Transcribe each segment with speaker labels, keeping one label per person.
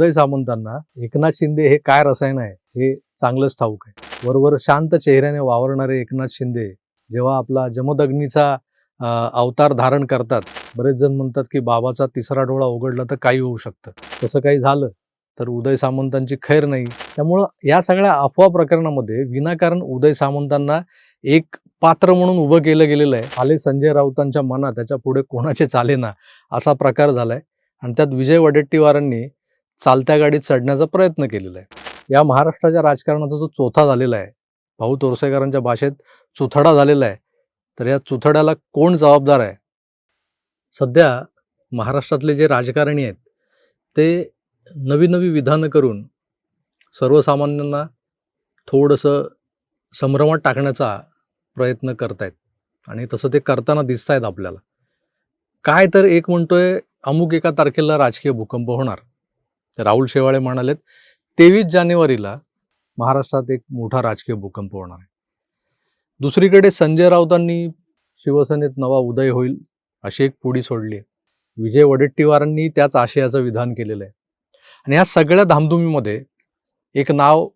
Speaker 1: उदय सामंतांना एकनाथ शिंदे हे काय रसायन आहे हे चांगलंच ठाऊक आहे. वरवर शांत चेहऱ्याने वावरणारे एकनाथ शिंदे जेव्हा आपला जमदग्नीचा अवतार धारण करतात बरेच जण म्हणतात की बाबाचा तिसरा डोळा उघडला तर काही होऊ शकतं. तसं काही झालं तर उदय सामंतांची खैर नाही. त्यामुळं या सगळ्या अफवा प्रकरणामध्ये विनाकारण उदय सामंतांना एक पात्र म्हणून उभं केलं गेलेलं आहे. आले संजय राऊतांच्या मनात त्याच्या पुढे कोणाचे चालेना असा प्रकार झालाय. आणि त्यात विजय वडेट्टीवारांनी चालत्या गाडीत चढण्याचा प्रयत्न केलेला आहे. या महाराष्ट्राच्या राजकारणाचा जो चोथा झालेला आहे भाऊ तोरसेकरांच्या भाषेत चुथडा झालेला आहे तर या चुथड्याला कोण जबाबदार आहे? सध्या महाराष्ट्रातले जे राजकारणी आहेत ते नवी नवी विधानं करून सर्वसामान्यांना थोडंसं संभ्रमात टाकण्याचा प्रयत्न करतायत आणि तसं ते करताना दिसत आहेत आपल्याला. काय तर एक म्हणतोय अमुक एका तारखेला राजकीय भूकंप होणार. राहुल शेवाळे म्हणालेत तेवीस जानेवारीला महाराष्ट्रात एक मोठा राजकीय भूकंप होणार आहे. दुसरीकडे संजय राऊतांनी शिवसेनेत नवा उदय होईल अशी एक पुढी सोडली आहे. विजय वडेट्टीवारांनी त्याच आशयाचं विधान केलेलं आहे. आणि या सगळ्या धामधुमीमध्ये एक नाव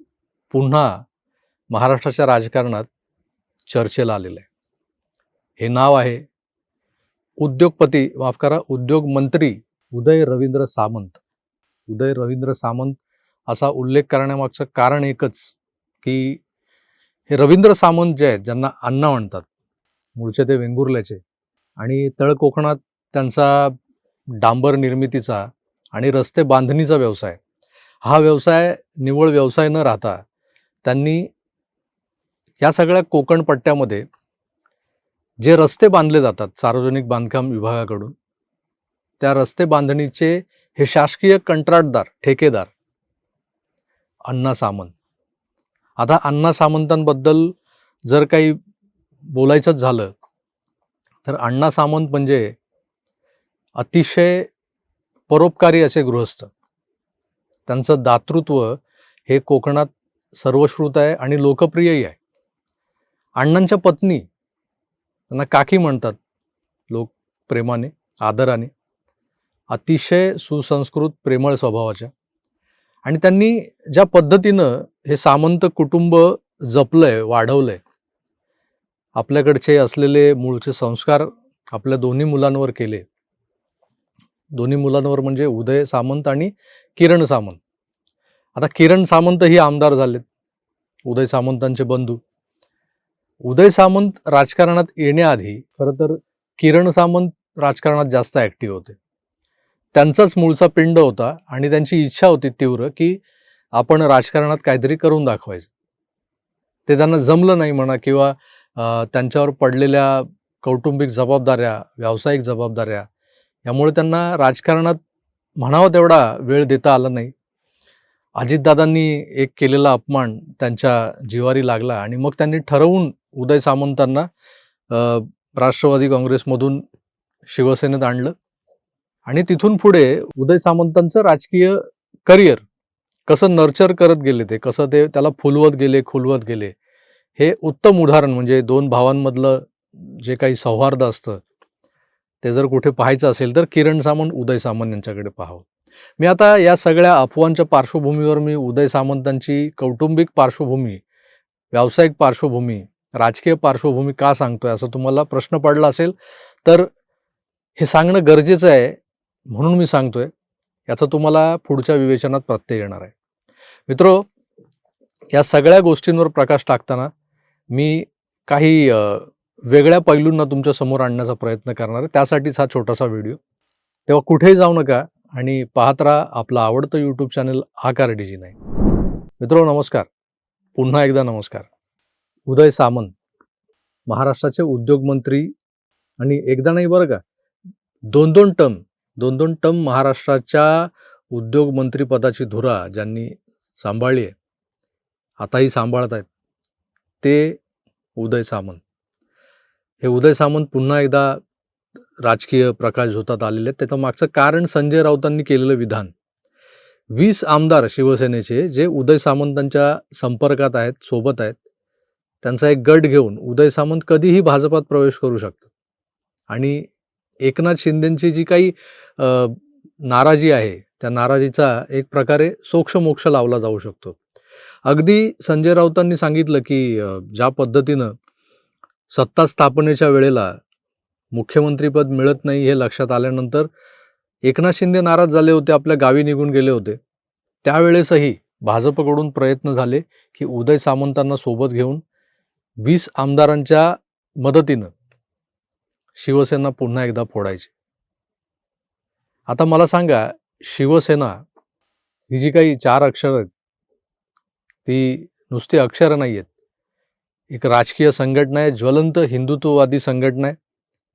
Speaker 1: पुन्हा महाराष्ट्राच्या राजकारणात चर्चेला आलेलं आहे. हे नाव आहे उद्योगपती माफ करा उद्योग मंत्री उदय रवींद्र सामंत. उदय रवींद्र सामंत असा उल्लेख करण्यामागचं कारण एकच की हे रवींद्र सामंत जे आहेत ज्यांना अण्णा म्हणतात मूळचे ते वेंगुर्ल्याचे. आणि तळ कोकणात त्यांचा डांबर निर्मितीचा आणि रस्ते बांधणीचा व्यवसाय हा व्यवसाय निव्वळ व्यवसाय न राहता त्यांनी या सगळ्या कोकण पट्ट्यामध्ये जे रस्ते बांधले जातात सार्वजनिक बांधकाम विभागाकडून त्या रस्ते बांधणीचे हे शासकीय कंत्राटदार ठेकेदार अण्णा सामंत. आता अण्णा सामंतांबद्दल जर काही बोलायचंच झालं तर अण्णा सामंत म्हणजे अतिशय परोपकारी असे गृहस्थ. त्यांचं दातृत्व हे कोकणात सर्वश्रुत आहे आणि लोकप्रियही आहे. अण्णांच्या पत्नी त्यांना काकी म्हणतात लोक प्रेमाने आदराने. अतिशय सुसंस्कृत प्रेमळ स्वभावाच्या. आणि त्यांनी ज्या पद्धतीनं हे सामंत कुटुंब जपलंय वाढवलंय आपल्याकडचे असलेले मूळचे संस्कार आपल्या दोन्ही मुलांवर केले. दोन्ही मुलांवर म्हणजे उदय सामंत आणि किरण सामंत. आता किरण सामंत ही आमदार झालेत उदय सामंतांचे बंधू. उदय सामंत राजकारणात येण्याआधी खरं तर किरण सामंत राजकारणात जास्त ॲक्टिव्ह होते. त्यांचाच मूळचा पिंड होता आणि त्यांची इच्छा होती तीव्र की आपण राजकारणात काहीतरी करून दाखवायचं. ते त्यांना जमलं नाही म्हणा किंवा त्यांच्यावर पडलेल्या कौटुंबिक जबाबदाऱ्या व्यावसायिक जबाबदाऱ्या यामुळे त्यांना राजकारणात म्हणावं तेवढा वेळ देता आला नाही. अजितदादांनी एक केलेला अपमान त्यांच्या जिवारी लागला आणि मग त्यांनी ठरवून उदय सामंतांना राष्ट्रवादी काँग्रेसमधून शिवसेनेत आणलं. आणि तिथून पुढे उदय सामंतांचं राजकीय करिअर कसं नर्चर करत गेले ते कसं ते त्याला फुलवत गेले खुलवत गेले हे उत्तम उदाहरण म्हणजे दोन भावांमधलं जे काही सौहार्द असतं ते जर कुठे पाहायचं असेल तर किरण सामंत उदय सामंत यांच्याकडे पाहावं. मी आता या सगळ्या अफवांच्या पार्श्वभूमीवर मी उदय सामंतांची कौटुंबिक पार्श्वभूमी व्यावसायिक पार्श्वभूमी राजकीय पार्श्वभूमी का सांगतोय असं तुम्हाला प्रश्न पडला असेल तर हे सांगणं गरजेचं आहे म्हणून मी सांगतोय याचा तुम्हाला पुढच्या विवेचनात प्रत्यय येणार आहे. मित्रो या सगळ्या गोष्टींवर प्रकाश टाकताना मी काही वेगळ्या पैलूंना तुमच्यासमोर आणण्याचा प्रयत्न करणार आहे. त्यासाठीच हा छोटासा व्हिडिओ. तेव्हा कुठेही जाऊ नका आणि पाहत राहा आपलं आवडतं यूट्यूब चॅनल आकार डीजी नाही. मित्रो नमस्कार. पुन्हा एकदा नमस्कार. उदय सामंत महाराष्ट्राचे उद्योगमंत्री आणि एकदा नाही बरं का दोन दोन टर्म दोन दोन टम महाराष्ट्राच्या उद्योगमंत्रीपदाची धुरा ज्यांनी सांभाळली आहे. आताही सांभाळत आहेत. ते उदय सामंत. हे उदय सामंत पुन्हा एकदा राजकीय प्रकाश झोतात आलेले आहेत. त्याचं मागचं कारण संजय राऊतांनी केलेलं विधान. वीस आमदार शिवसेनेचे जे उदय सामंतांच्या संपर्कात आहेत सोबत आहेत त्यांचा एक गट घेऊन उदय सामंत कधीही भाजपात प्रवेश करू शकतात. आणि एकनाथ शिंदेची जी काही नाराजी आहे त्या नाराजीचा एक प्रकारे सोक्षमोक्ष लावला जाऊ शकतो. अगदी संजय राऊतांनी सांगितलं की ज्या पद्धतीनं सत्ता स्थापनेच्या वेळेला मुख्यमंत्रीपद मिळत नाही हे लक्षात आल्यानंतर एकनाथ शिंदे नाराज झाले होते आपल्या गावी निघून गेले होते. त्यावेळेसही भाजपकडून प्रयत्न झाले की उदय सामंतांना सोबत घेऊन वीस आमदारांच्या मदतीनं शिवसेना पुन्हा एकदा फोडायची. आता मला सांगा शिवसेना ही जी काही चार अक्षर आहेत ती नुसती अक्षरं नाही आहेत. एक राजकीय संघटना आहे ज्वलंत हिंदुत्ववादी संघटना आहे.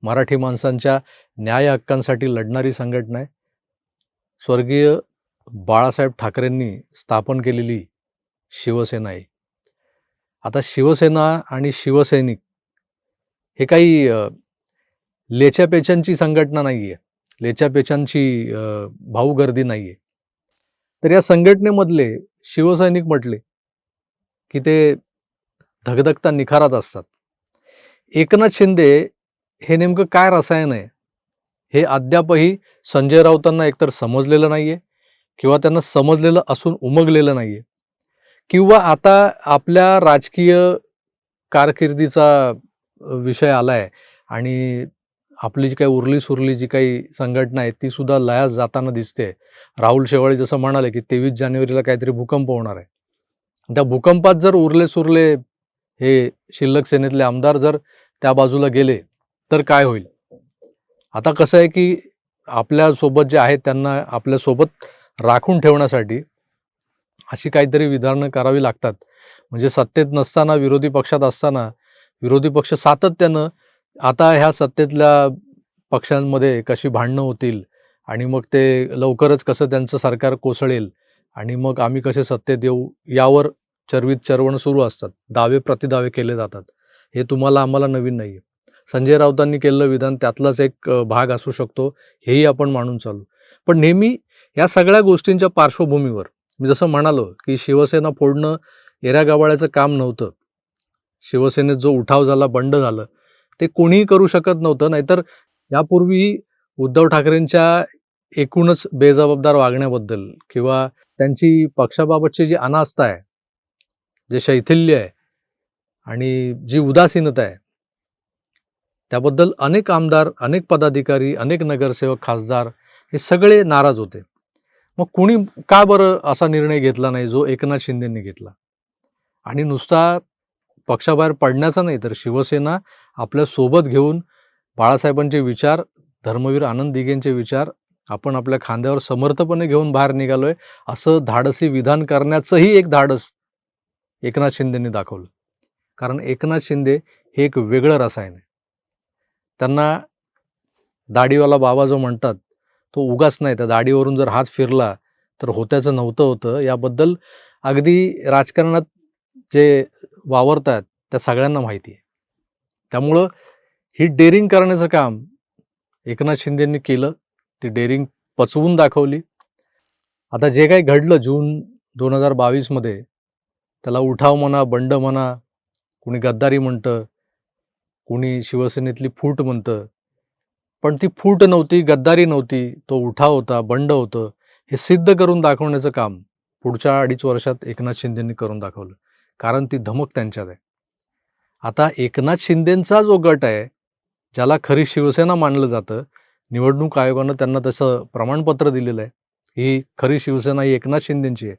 Speaker 1: मराठी माणसांच्या न्याय हक्कांसाठी लढणारी संघटना आहे. स्वर्गीय बाळासाहेब ठाकरेंनी स्थापन केलेली शिवसेना आहे. आता शिवसेना आणि शिवसैनिक हे काही लेच्यापेच्यांची संघटना नाही आहे लेच्यापेच्यांची भाऊ भाऊगर्दी नाही आहे तर या संघटनेमधले शिवसैनिक म्हटले की ते धगधगता निखारात असतात. एकनाथ शिंदे हे नेमकं काय रसायन आहे? हे अद्यापही संजय राऊतांना एकतर समजलेलं नाही आहे किंवा त्यांना समजलेलं असून उमगलेलं नाही आहे किंवा आता आपल्या राजकीय कारकिर्दीचा विषय आला आहे आणि आपली जी काही उरली सुरली जी काही संघटना आहे ती सुद्धा लयास जाताना दिसते. राहुल शेवाळे जसं म्हणाले की तेवीस जानेवारीला काहीतरी भूकंप होणार आहे. त्या भूकंपात जर उरले सुरले हे शिल्लक सेनेतले आमदार जर त्या बाजूला गेले तर काय होईल? आता कसं आहे की आपल्यासोबत जे आहेत त्यांना आपल्यासोबत राखून ठेवण्यासाठी अशी काहीतरी विधानं करावी लागतात. म्हणजे सत्तेत नसताना विरोधी पक्षात असताना विरोधी पक्ष सातत्यानं आता ह्या सत्तेतल्या पक्षांमध्ये कशी भांडणं होतील आणि मग ते लवकरच कसं त्यांचं सरकार कोसळेल आणि मग आम्ही कसे सत्तेत येऊ यावर चरवीत चरवण सुरू असतात. दावे प्रतिदावे केले जातात. हे तुम्हाला आम्हाला नवीन नाही आहे संजय राऊतांनी केलेलं विधान त्यातलाच एक भाग असू शकतो. हेही आपण मानून चालू. पण नेहमी या सगळ्या गोष्टींच्या पार्श्वभूमीवर मी जसं म्हणालो की शिवसेना फोडणं येऱ्या गावाळ्याचं काम नव्हतं. शिवसेनेत जो उठाव झाला बंड झालं ते कोणीही करू शकत नव्हतं. नाहीतर यापूर्वी उद्धव ठाकरेंच्या एकूणच बेजबाबदार वागण्याबद्दल किंवा त्यांची पक्षाबाबतची जी अनास्था आहे जे शैथिल्य आहे आणि जी उदासीनता आहे त्याबद्दल अनेक आमदार अनेक पदाधिकारी अनेक नगरसेवक खासदार हे सगळे नाराज होते. मग कुणी का बरं असा निर्णय घेतला नाही जो एकनाथ शिंदेंनी घेतला? आणि नुसता पक्षाबाहेर पडण्याचा नाही तर शिवसेना आपल्यासोबत घेऊन बाळासाहेबांचे विचार धर्मवीर आनंद दिघेंचे विचार आपण आपल्या खांद्यावर समर्थपणे घेऊन बाहेर निघालोय असं धाडसी विधान करण्याचंही एक धाडस एकनाथ शिंदेंनी दाखवलं. कारण एकनाथ शिंदे हे एक वेगळं रसायन आहे. त्यांना दाढीवाला बाबा जो म्हणतात तो उगाच नाही. त्या दाढीवरून जर हात फिरला तर होत्याचं नव्हतं होतं. याबद्दल अगदी राजकारणात जे वावरतात त्या सगळ्यांना माहिती आहे. त्यामुळं ही डेअरिंग करण्याचं काम एकनाथ शिंदेंनी केलं. ती डेअरिंग पचवून दाखवली. आता जे काही घडलं जून दोन हजार बावीसमध्ये त्याला उठाव म्हणा बंड म्हणा कुणी गद्दारी म्हणतं कुणी शिवसेनेतली फूट म्हणतं पण ती फूट नव्हती गद्दारी नव्हती तो उठाव होता बंड होतं हे सिद्ध करून दाखवण्याचं काम पुढच्या अडीच वर्षात एकनाथ शिंदेंनी करून दाखवलं. कारण ती धमक त्यांच्यात आहे. आता एकनाथ शिंदेंचा जो गट आहे ज्याला खरी शिवसेना मानलं जातं निवडणूक आयोगानं त्यांना तसं प्रमाणपत्र दिलेलं आहे ही खरी शिवसेना ही एकनाथ शिंदेंची आहे.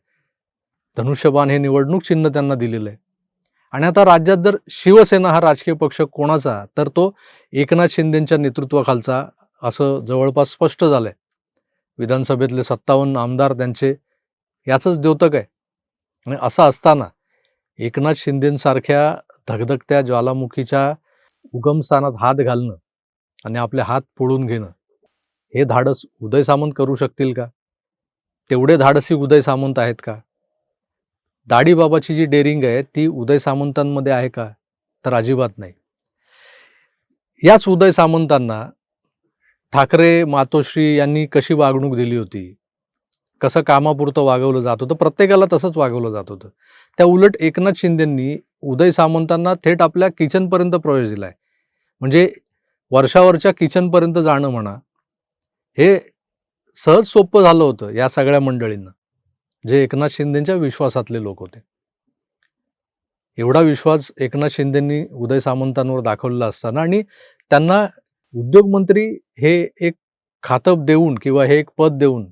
Speaker 1: धनुष्यबाण हे निवडणूक चिन्ह त्यांना दिलेलं आहे. आणि आता राज्यात जर शिवसेना हा राजकीय पक्ष कोणाचा तर तो एकनाथ शिंदेंच्या नेतृत्वाखालचा असं जवळपास स्पष्ट झालं आहे विधानसभेतले सत्तावन्न आमदार त्यांचे याचंच द्योतक आहे. आणि असं असताना एकनाथ शिंदेंसारख्या धगधगत्या ज्वालामुखीच्या उगमस्थानात हात घालणं आणि आपले हात पोळून घेणं हे धाडस उदय सामंत करू शकतील का? तेवढे धाडसी उदय सामंत आहेत का? दाढीबाबाची जी डेअरिंग आहे ती उदय सामंतांमध्ये आहे का? तर अजिबात नाही. याच उदय सामंतांना ठाकरे मातोश्री यांनी कशी वागणूक दिली होती? कसं कामापुरतं वागवलं जात होतं प्रत्येकाला तसंच वागवलं जात होतं. त्या उलट एकनाथ शिंदेंनी उदय सामंतांना थेट आपल्या किचनपर्यंत प्रवेश दिलाय म्हणजे वर्षावरच्या किचनपर्यंत जाणं म्हणा हे सहज सोपं झालं होतं या सगळ्या मंडळींना जे एकनाथ शिंदेच्या विश्वासातले लोक होते. एवढा विश्वास एकनाथ शिंदेंनी उदय सामंतांवर दाखवलेला असताना आणि त्यांना उद्योगमंत्री हे एक खातं देऊन किंवा हे एक पद देऊन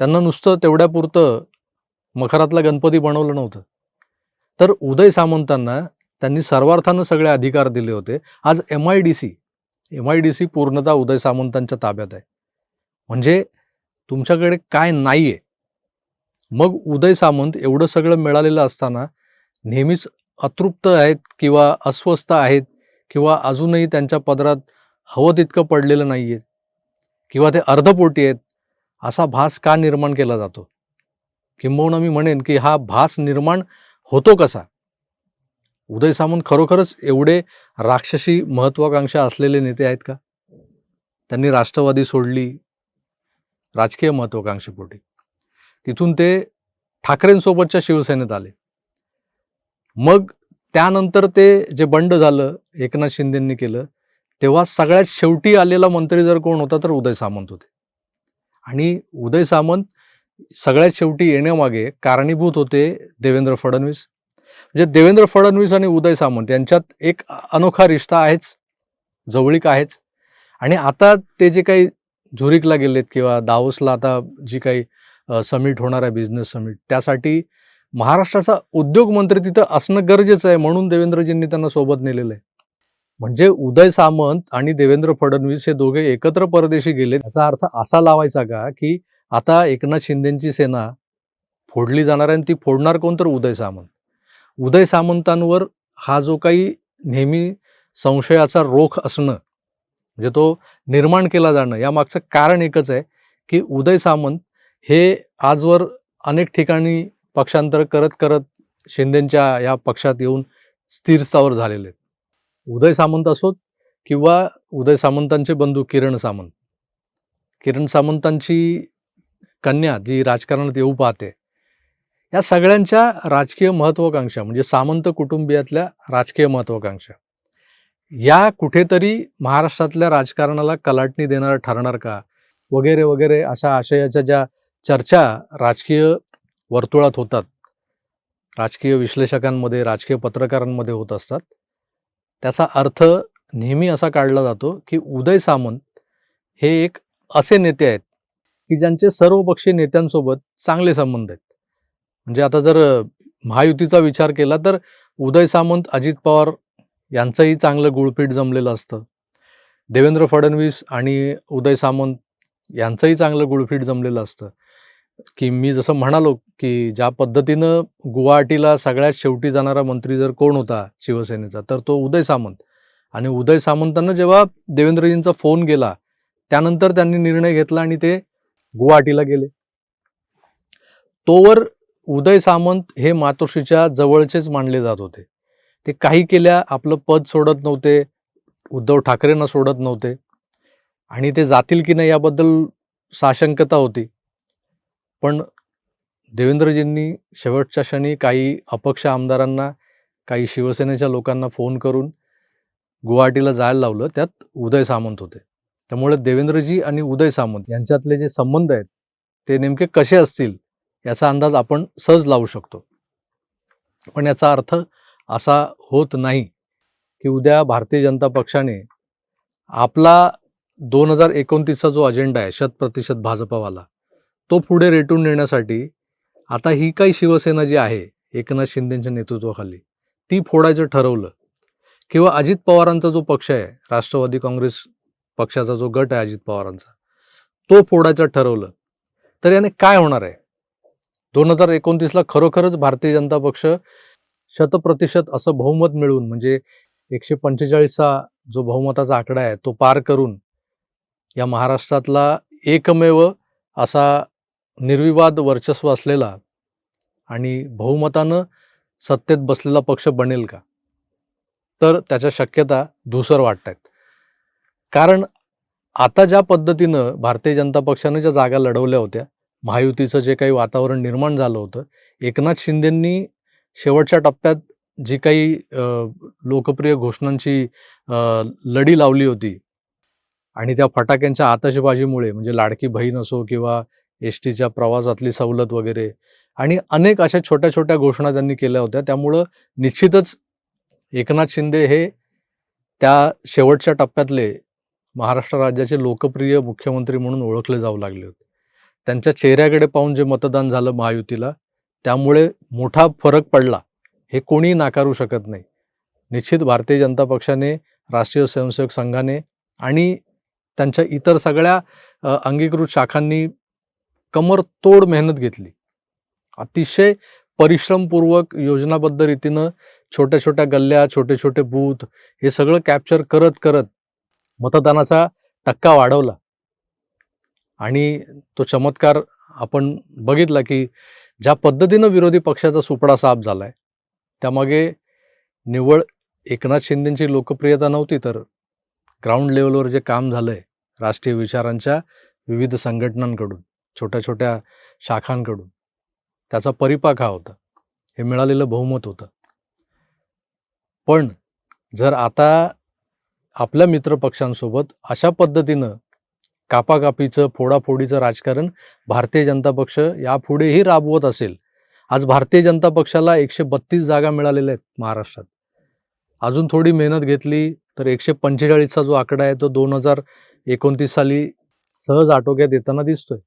Speaker 1: त्यांना नुसतं तेवढ्यापुरतं मखरातला गणपती बनवलं नव्हतं. तर उदय सामंतांना त्यांनी सर्वार्थानं सगळे अधिकार दिले होते. आज M I D C M I D C पूर्णतः उदय सामंतांच्या ताब्यात आहे. म्हणजे तुमच्याकडे काय नाही आहे मग उदय सामंत एवढं सगळं मिळालेलं असताना नेहमीच अतृप्त आहेत किंवा अस्वस्थ आहेत किंवा अजूनही त्यांच्या पदरात हवं तितकं पडलेलं नाही आहे किंवा ते अर्धपोटी आहेत. असा भास का निर्माण केला जातो? किंबहुना मी म्हणेन की हा भास निर्माण होतो कसा? उदय सामंत खरोखरच एवढे राक्षसी महत्वाकांक्षा असलेले नेते आहेत का? त्यांनी राष्ट्रवादी सोडली राजकीय महत्वाकांक्षेपोटी तिथून ते ठाकरेंसोबतच्या शिवसेनेत आले. मग त्यानंतर ते जे बंड झालं एकनाथ शिंदेंनी केलं तेव्हा सगळ्यात शेवटी आलेला मंत्री जर कोण होता तर उदय सामंत होते. आणि उदय सामंत सगळ्यात शेवटी येण्यामागे कारणीभूत होते देवेंद्र फडणवीस. म्हणजे देवेंद्र फडणवीस आणि उदय सामंत यांच्यात एक अनोखा रिश्ता आहेच जवळीक आहेच. आणि आता ते जे काही झुरिकला गेलेत किंवा दावोसला आता जी काही समिट होणार आहे बिझनेस समिट त्यासाठी महाराष्ट्राचा उद्योग मंत्री तिथं असणं गरजेचं आहे म्हणून देवेंद्रजींनी त्यांना सोबत नेलेलं आहे. म्हणजे उदय सामंत आणि देवेंद्र फडणवीस हे दोघे एकत्र परदेशी गेले त्याचा अर्थ असा लावायचा का की आता एकनाथ शिंदेची सेना फोडली जाणार आहे आणि ती फोडणार कोण तर उदय सामंत. उदय सामंतांवर हा जो काही नेहमी संशयाचा रोख असणं म्हणजे तो निर्माण केला जाणं यामागचं कारण एकच आहे की उदय सामंत हे आजवर अनेक ठिकाणी पक्षांतर करत करत शिंदेच्या या पक्षात येऊन स्थिरस्थावर झालेले आहेत. उदय सामंत असोत किंवा उदय सामंतांचे बंधू किरण सामंत. किरण सामंतांची कन्या जी राजकारणात येऊ पाहते या सगळ्यांच्या राजकीय महत्वाकांक्षा म्हणजे सामंत कुटुंबियातल्या राजकीय महत्वाकांक्षा या कुठेतरी महाराष्ट्रातल्या राजकारणाला कलाटणी देणारं ठरणार का? वगैरे वगैरे अशा आशयाच्या ज्या चर्चा राजकीय वर्तुळात होतात राजकीय विश्लेषकांमध्ये राजकीय पत्रकारांमध्ये होत असतात त्याचा अर्थ नेहमी असा काढला जातो की उदय सामंत हे एक असे नेते आहेत की ज्यांचे सर्वपक्षीय नेत्यांसोबत चांगले संबंध आहेत. म्हणजे आता जर महायुतीचा विचार केला तर उदय सामंत अजित पवार यांचंही चांगलं गुळपीठ जमलेलं असतं. देवेंद्र फडणवीस आणि उदय सामंत यांचंही चांगलं गुळपीठ जमलेलं असतं. की मी जसं म्हणालो की ज्या पद्धतीनं गुवाहाटीला सगळ्यात शेवटी जाणारा मंत्री जर कोण होता शिवसेनेचा तर तो उदय सामंत. आणि उदय सामंतांना जेव्हा देवेंद्रजींचा फोन गेला त्यानंतर त्यांनी निर्णय घेतला आणि ते गुवाहाटीला गेले. तोवर उदय सामंत हे मातोश्रीच्या जवळचेच मानले जात होते. ते काही केल्या आपलं पद सोडत नव्हते उद्धव ठाकरेंना सोडत नव्हते. आणि ते जातील की नाही याबद्दल साशंकता होती. पण देवेंद्रजींनी शेवटच्या क्षणी काही अपक्ष आमदारांना काही शिवसेनेच्या लोकांना फोन करून गुवाहाटीला जायला लावलं. त्यात उदय सामंत होते. त्यामुळे देवेंद्रजी आणि उदय सामंत यांच्यातले जे संबंध आहेत ते नेमके कसे असतील याचा अंदाज आपण सहज लावू शकतो. पण याचा अर्थ असा होत नाही की उद्या भारतीय जनता पक्षाने आपला दोन हजार एकोणतीसचा जो अजेंडा आहे शत प्रतिशत भाजपावाला तो पुढे रेटून नेण्यासाठी आता ही काही शिवसेना जी आहे एकनाथ शिंदेच्या नेतृत्वाखाली ती फोडायचं ठरवलं. किंवा अजित पवारांचा जो पक्ष आहे राष्ट्रवादी काँग्रेस पक्षाचा जो गट आहे अजित पवारांचा तो फोडायचं ठरवलं. तर याने काय होणार आहे? दोन हजार एकोणतीसला खरोखरच भारतीय जनता पक्ष शतप्रतिशत असं बहुमत मिळवून म्हणजे एकशे पंचेचाळीसचा जो बहुमताचा आकडा आहे तो पार करून या महाराष्ट्रातला एकमेव असा निर्विवाद वर्चस्व असलेला आणि बहुमतानं सत्तेत बसलेला पक्ष बनेल का? तर त्याच्या शक्यता धुसर वाटत आहेत कारण आता ज्या पद्धतीनं भारतीय जनता पक्षाने ज्या जागा लढवल्या होत्या महायुतीचं जे काही वातावरण निर्माण झालं होतं एकनाथ शिंदेंनी शेवटच्या टप्प्यात जी काही लोकप्रिय घोषणांची लढी लावली होती आणि त्या फटाक्यांच्या आतषबाजीमुळे म्हणजे लाडकी बहीण असो किंवा एस टीच्या प्रवासातली सवलत वगैरे. आणि अनेक अशा छोट्या छोट्या घोषणा त्यांनी केल्या होत्या. त्यामुळं निश्चितच एकनाथ शिंदे हे त्या शेवटच्या टप्प्यातले महाराष्ट्र राज्याचे लोकप्रिय मुख्यमंत्री म्हणून ओळखले जाऊ लागले होते. त्यांच्या चेहऱ्याकडे पाहून जे मतदान झालं महायुतीला त्यामुळे मोठा फरक पडला. हे कोणी नाकारू शकत नाही. निश्चित भारतीय जनता पक्षाने राष्ट्रीय स्वयंसेवक संघाने आणि त्यांच्या इतर सगळ्या अंगीकृत शाखांनी कमरतोड मेहनत घेतली. अतिशय परिश्रमपूर्वक योजनाबद्ध रीतीनं छोट्या छोट्या गल्ल्या छोटे छोटे बूथ हे सगळं कॅप्चर करत करत मतदानाचा टक्का वाढवला. आणि तो चमत्कार आपण बघितला की ज्या पद्धतीनं विरोधी पक्षाचा सुपडा साफ झालाय त्यामागे निव्वळ एकनाथ शिंदेची लोकप्रियता नव्हती तर ग्राउंड लेवलवर जे काम झालंय राष्ट्रीय विचारांच्या विविध संघटनांकडून. छोट्या छोट्या शाखांकडून. त्याचा परिपाक हा होता. हे मिळालेलं बहुमत होतं. पण जर आता आपल्या मित्रपक्षांसोबत अशा पद्धतीनं कापाकापीचं फोडाफोडीचं राजकारण भारतीय जनता पक्ष यापुढेही राबवत असेल आज भारतीय जनता पक्षाला एकशे बत्तीस जागा मिळालेल्या आहेत महाराष्ट्रात. अजून थोडी मेहनत घेतली तर एकशे पंचेचाळीसचा जो आकडा आहे तो दोन हजार एकोणतीस साली सहज आटोक्यात येताना दिसतोय.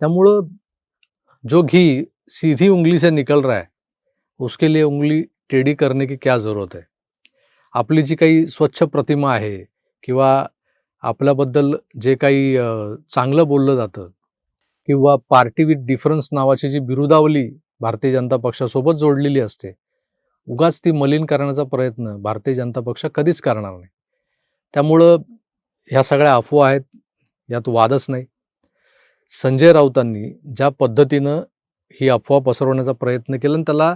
Speaker 1: त्यामुळं जो घी सीधी उंगली से निकल रहा है उसके लिए उंगली टेढ़ी करने की क्या जरूरत है? आपली जी काही स्वच्छ प्रतिमा आहे किंवा आपल्याबद्दल जे काही चांगलं बोललं जातं किंवा पार्टी विथ डिफरन्स नावाची जी बिरुदावली भारतीय जनता पक्षासोबत जोडलेली असते उगाच ती मलिन करण्याचा प्रयत्न भारतीय जनता पक्ष कधीच करणार नाही. त्यामुळं ह्या सगळ्या अफवा आहेत यात वादच नाही. संजय राऊतांनी ज्या पद्धतीनं ही अफवा पसरवण्याचा प्रयत्न केला आणि त्याला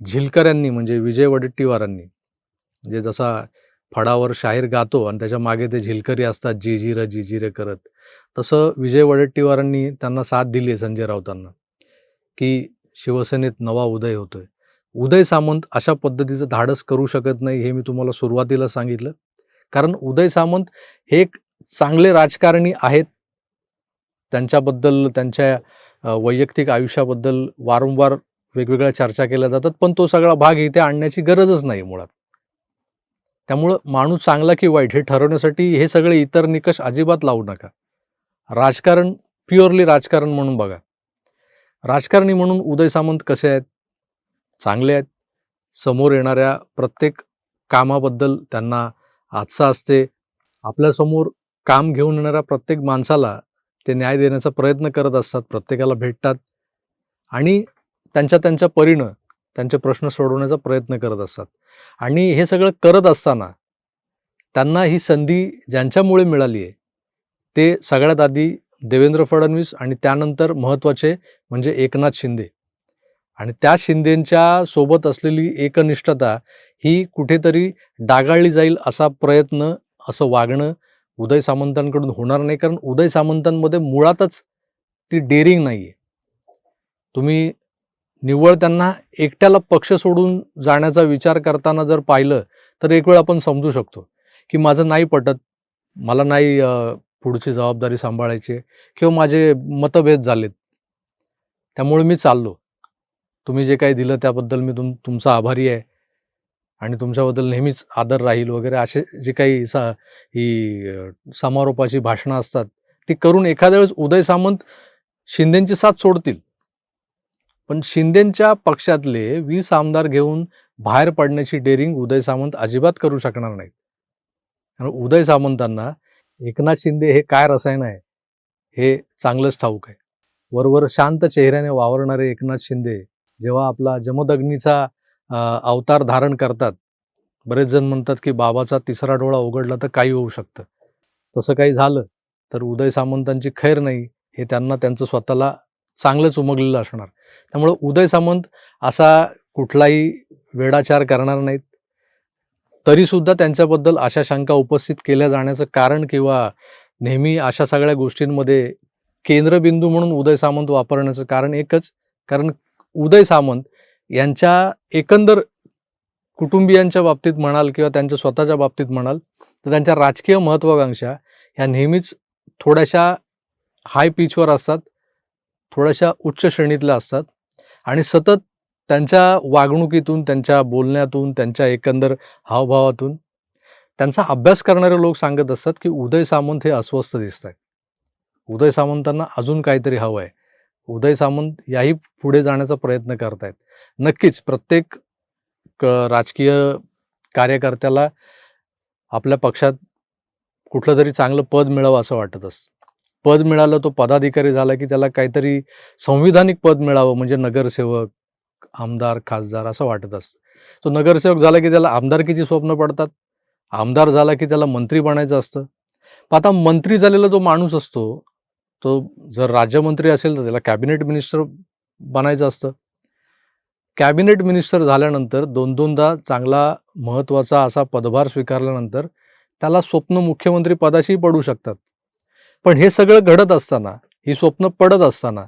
Speaker 1: झिलकऱ्यांनी म्हणजे विजय वडेट्टीवारांनी म्हणजे जसा फडावर शाहीर गातो आणि त्याच्यामागे ते झिलकरी असतात जिजिर जिजिरे करत तसं विजय वडेट्टीवारांनी त्यांना साथ दिली आहे संजय राऊतांना की शिवसेनेत नवा उदय होतोय. उदय सामंत अशा पद्धतीचं धाडस करू शकत नाही हे मी तुम्हाला सुरुवातीला सांगितलं. कारण उदय सामंत हे एक चांगले राजकारणी आहेत त्यांच्याबद्दल त्यांच्या वैयक्तिक आयुष्याबद्दल वारंवार वेगवेगळ्या चर्चा केल्या जातात पण तो सगळा भाग इथे आणण्याची गरजच नाही मुळात. त्यामुळं माणूस चांगला की वाईट हे ठरवण्यासाठी हे सगळे इतर निकष अजिबात लावू नका. राजकारण प्युअरली राजकारण म्हणून बघा. राजकारणी म्हणून उदय सामंत कसे आहेत? चांगले आहेत. समोर येणाऱ्या प्रत्येक कामाबद्दल त्यांना आजचा असते. आपल्यासमोर काम घेऊन येणाऱ्या प्रत्येक माणसाला ते न्याय देण्याचा प्रयत्न करत असतात प्रत्येकाला भेटतात आणि त्यांच्या त्यांच्या परीनं त्यांचे प्रश्न सोडवण्याचा प्रयत्न करत असतात. आणि हे सगळं करत असताना त्यांना ही संधी ज्यांच्यामुळे मिळाली आहे ते सगळ्यात आधी देवेंद्र फडणवीस आणि त्यानंतर महत्त्वाचे म्हणजे एकनाथ शिंदे. आणि त्या शिंदेंच्या सोबत असलेली एकनिष्ठता ही कुठेतरी डागाळली जाईल असा प्रयत्न असं वागणं उदय सामंतांकडून होणार नाही कारण उदय सामंतांमध्ये मुळातच ती डेअरिंग नाही आहे तुम्ही निव्वळ त्यांना एकट्याला पक्ष सोडून जाण्याचा विचार करताना जर पाहिलं तर एक वेळ आपण समजू शकतो की माझं नाही पटत मला नाही पुढची जबाबदारी सांभाळायची किंवा माझे मतभेद झालेत. त्यामुळे मी चाललो. तुम्ही जे काही दिलं त्याबद्दल मी तुम तुमचा आभारी आहे. आणि तुमच्याबद्दल नेहमीच आदर राहील वगैरे असे जे काही सा ही समारोपाची भाषणं असतात ती करून एखाद्या वेळेस उदय सामंत शिंदेची साथ सोडतील. पण शिंदेच्या पक्षातले वीस आमदार घेऊन बाहेर पडण्याची डेअरिंग उदय सामंत अजिबात करू शकणार नाहीत. कारण उदय सामंतांना एकनाथ शिंदे हे काय रसायन आहे हे चांगलंच ठाऊक आहे. वरवर शांत चेहऱ्याने वावरणारे एकनाथ शिंदे जेव्हा आपला जमदग्नीचा अवतार धारण करतात. बरेच जण म्हणतात की बाबाचा तिसरा डोळा उघडला तर काही होऊ शकतं. तसं काही झालं तर उदय सामंतांची खैर नाही हे त्यांना त्यांचं स्वतःला चांगलंच उमगलेलं असणार. त्यामुळं उदय सामंत असा कुठलाही वेडाचार करणार नाहीत. तरीसुद्धा त्यांच्याबद्दल अशा शंका उपस्थित केल्या जाण्याचं कारण किंवा नेहमी अशा सगळ्या गोष्टींमध्ये केंद्रबिंदू म्हणून उदय सामंत वापरण्याचं कारण एकच. कारण उदय सामंत यांच्या एकंदर कुटुंबियांच्या बाबतीत म्हणाल किंवा त्यांच्या स्वतःच्या बाबतीत म्हणाल तर त्यांच्या राजकीय महत्त्वाकांक्षा ह्या नेहमीच थोड्याशा हाय पिचवर असतात थोड्याशा उच्च श्रेणीतल्या असतात आणि सतत त्यांच्या वागणुकीतून त्यांच्या बोलण्यातून त्यांच्या एकंदर हावभावातून त्यांचा अभ्यास करणारे लोक सांगत असतात की उदय सामंत हे अस्वस्थ दिसत आहेत उदय सामंतांना अजून काहीतरी हवं आहे उदय सामंत याही पुढे जाण्याचा प्रयत्न करतायत. नक्कीच प्रत्येक राजकीय कार्यकर्त्याला आपल्या पक्षात कुठलं तरी चांगलं पद मिळावं असं वाटत असतं पद मिळालं तो पदाधिकारी झाला की त्याला काहीतरी संविधानिक पद मिळावं म्हणजे नगरसेवक आमदार खासदार असं वाटत असतं तो नगरसेवक झाला की त्याला आमदारकीची स्वप्न पडतात. आमदार झाला की त्याला मंत्री बनायचं असतं. पण आता मंत्री झालेला जो माणूस असतो तो जर राज्यमंत्री असेल तर त्याला कॅबिनेट मिनिस्टर बनायचं असतं. कॅबिनेट मिनिस्टर झाल्यानंतर दोन दोनदा चांगला महत्त्वाचा असा पदभार स्वीकारल्यानंतर त्याला स्वप्न मुख्यमंत्री पदाशी पडू शकतात. पण हे सगळं घडत असताना ही स्वप्न पडत असताना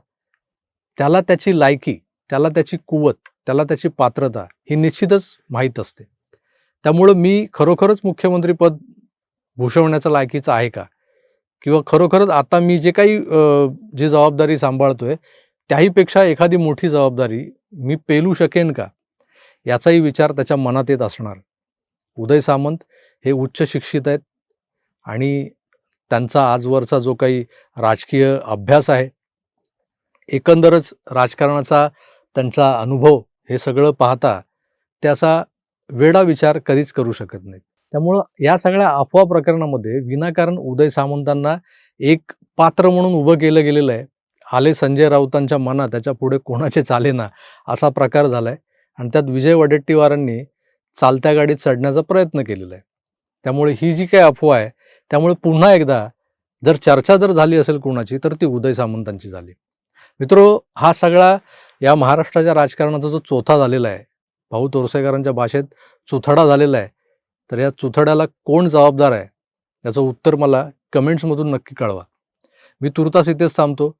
Speaker 1: त्याला त्याची लायकी त्याला त्याची कुवत त्याला त्याची पात्रता ही निश्चितच माहीत असते. त्यामुळं मी खरोखरच मुख्यमंत्रीपद भूषवण्याचा लायकीचा आहे का? किंवा खरोखरच आता मी जे काही जी जबाबदारी सांभाळतोय त्याहीपेक्षा एखादी मोठी जबाबदारी मी पेलू शकेन का? याचाही विचार त्याच्या मनात येत असणार. उदय सामंत हे उच्च शिक्षित आहेत आणि त्यांचा आजवरचा जो काही राजकीय अभ्यास आहे एकंदरच राजकारणाचा त्यांचा अनुभव हे सगळं पाहता त्याचा वेडा विचार कधीच करू शकत नाही त्यामुळं या सगळ्या अफवा प्रकरणामध्ये विनाकारण उदय सामंतांना एक पात्र म्हणून उभं केलं गेलेलं आहे. आले संजय राऊतांच्या मनात त्याच्या पुढे कोणाचे चालेना असा प्रकार झाला आहे आणि त्यात विजय वडेट्टीवारांनी चालत्या गाडीत चढण्याचा प्रयत्न केलेला आहे. त्यामुळे ही जी काही अफवा आहे त्यामुळे पुन्हा एकदा जर चर्चा जर झाली असेल कोणाची तर ती उदय सामंतांची झाली. मित्रो हा सगळा या महाराष्ट्राच्या राजकारणाचा जो चोथा झालेला आहे भाऊ तोरसेकरांच्या भाषेत चुथडा झालेला आहे तर या चुथड्याला कोण जबाबदार आहे याचं उत्तर मला कमेंट्समधून नक्की कळवा. मी तुर्तास इथेच थांबतो.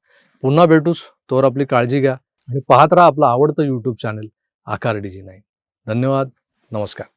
Speaker 1: पुन्हा भेटूच तोवर आपली काळजी घ्या आणि पाहत राहा आपलं आवडतं यूट्यूब चॅनल आकार डीजी नाही धन्यवाद नमस्कार.